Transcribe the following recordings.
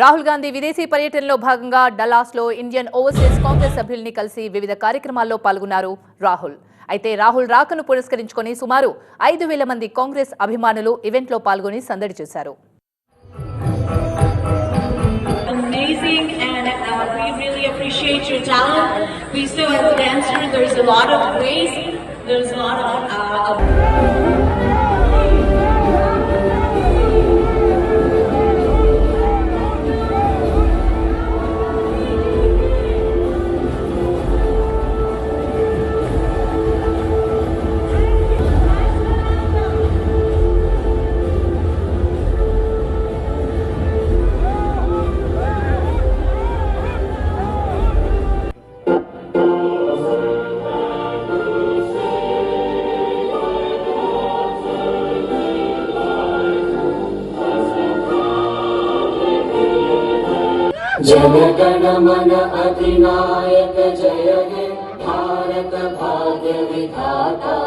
రాహుల్ గాంధీ విదేశీ పర్యటనలో భాగంగా డల్లాస్లో ఇండియన్ ఓవర్సీస్ కాంగ్రెస్ సభ్యుల్ని కలిసి వివిధ కార్యక్రమాల్లో పాల్గొన్నారు రాహుల్. అయితే రాహుల్ రాకను పురస్కరించుకొని సుమారు ఐదు వేల మంది కాంగ్రెస్ అభిమానులు ఈవెంట్లో పాల్గొని సందడి చేశారు. Uh, we still there's a lot of grace, there's a lot of, uh, Jana Gana Mana अधिनायक जय हे भारत भाग्य विधाता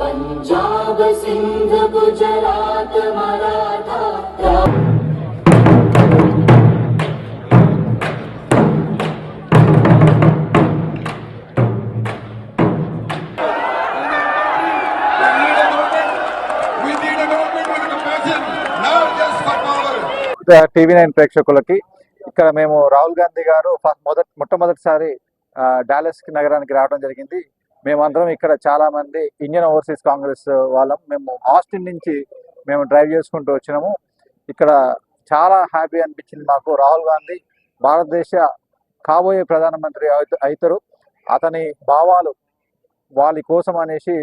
Punjab Sindh Gujarat Maratha We need a government with compassion, not just for power. TV nine ప్రేక్షకులకి ఇక్కడ మేము రాహుల్ గాంధీ గారు ఫ- మొదటి మొట్టమొదటిసారి డాలస్ నగరానికి రావడం జరిగింది. మేమందరం ఇక్కడ చాలా మంది ఇండియన్ ఓవర్సీస్ కాంగ్రెస్ వాళ్ళం. మేము ఆస్టిన్ నుంచి మేము డ్రైవ్ చేసుకుంటూ వచ్చినాము. ఇక్కడ చాలా హ్యాపీ అనిపించింది మాకు. రాహుల్ గాంధీ భారతదేశ కాబోయే ప్రధానమంత్రి అవుతారు అతని భావాలు వాళ్ళ కోసం అనేసి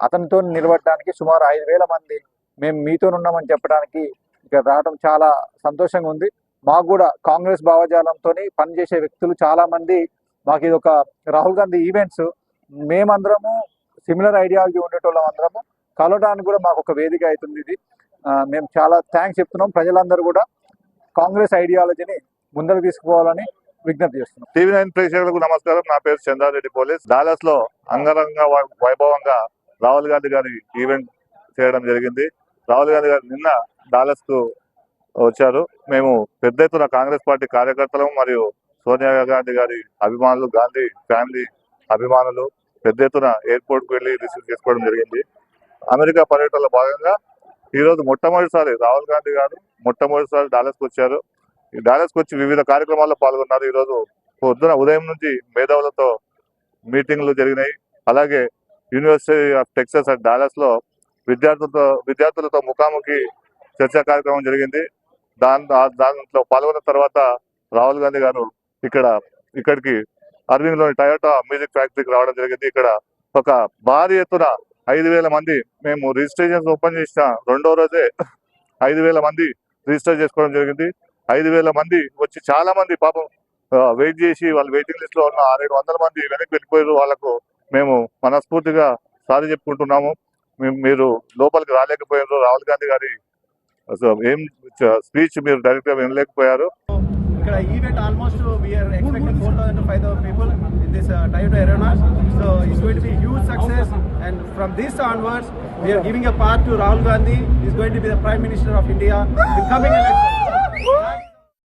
అతనితో నిలబడడానికి సుమారు ఐదు వేల మంది మేము మీతో ఉన్నామని చెప్పడానికి ఇక్కడ రావడం చాలా సంతోషంగా ఉంది. మాకు కూడా కాంగ్రెస్ భావజాలంతో పనిచేసే వ్యక్తులు చాలా మంది మాకు ఇది ఒక రాహుల్ గాంధీ ఈవెంట్స్ మేమందరము సిమిలర్ ఐడియాలజీ ఉండేటోళ్ళం అందరము. కలవడానికి కూడా మాకు ఒక వేదిక అవుతుంది ఇది. మేము చాలా థ్యాంక్స్ చెప్తున్నాం. ప్రజలందరూ కూడా కాంగ్రెస్ ఐడియాలజీని ముందరకు తీసుకుపోవాలని విజ్ఞప్తి చేస్తున్నాం. టీవీ నైన్ ప్రేక్షకులకు నమస్కారం. నా పేరు చంద్రారెడ్డి పోలీస్. డాలస్లో అంగరంగ వై- వైభవంగా రాహుల్ గాంధీ గారి ఈవెంట్ చేయడం జరిగింది. రాహుల్ గాంధీ గారు నిన్న డాలస్కు వచ్చారు. మేము పెద్ద ఎత్తున కాంగ్రెస్ పార్టీ కార్యకర్తలు మరియు సోనియా గాంధీ గారి అభిమానులు గాంధీ ఫ్యామిలీ అభిమానులు పెద్ద ఎత్తున ఎయిర్పోర్ట్కు వెళ్ళి రిసీవ్ చేసుకోవడం జరిగింది. అమెరికా పర్యటనలో భాగంగా ఈ రోజు మొట్టమొదటిసారి రాహుల్ గాంధీ గారు మొట్టమొదటిసారి డాలస్కి వచ్చారు. ఈ డాలస్కు వచ్చి వివిధ కార్యక్రమాల్లో పాల్గొన్నారు. ఈ రోజు పొద్దున ఉదయం నుంచి మేధావులతో మీటింగ్లు జరిగినాయి. అలాగే యూనివర్సిటీ ఆఫ్ టెక్సస్ అట్ డాలస్లో విద్యార్థులతో విద్యార్థులతో ముఖాముఖి చర్చా కార్యక్రమం జరిగింది. దాని దాంట్లో పాల్గొన్న తర్వాత రాహుల్ గాంధీ గారు ఇక్కడ ఇక్కడికి అరవింద్లోని టయోటా మ్యూజిక్ ఫ్యాక్టరీకి రావడం జరిగింది. ఇక్కడ ఒక భారీ ఎత్తున ఐదు వేల మంది మేము రిజిస్ట్రేషన్స్ ఓపెన్ చేసిన రెండో రోజే ఐదు వేల మంది రిజిస్టర్ చేసుకోవడం జరిగింది. ఐదు వేల మంది వచ్చి చాలా మంది పాపం వెయిట్ చేసి వాళ్ళు వెయిటింగ్ లిస్ట్లో ఉన్న ఆరేడు వందల మంది వెనక్కి వెళ్ళిపోయారు. వాళ్ళకు మేము మనస్ఫూర్తిగా సారీ చెప్పుకుంటున్నాము. మీరు లోపలికి రాలేకపోయారు రాహుల్ గాంధీ గారి ఏం స్పీచ్ మీరు డైరెక్ట్గా వినలేకపోయారు. ఇక్కడ event almost we're expecting four thousand five thousand people in this Toyota arena so it's going to be huge success and from this onwards we're giving a part to Rahul Gandhi is going to be the prime minister of India in coming election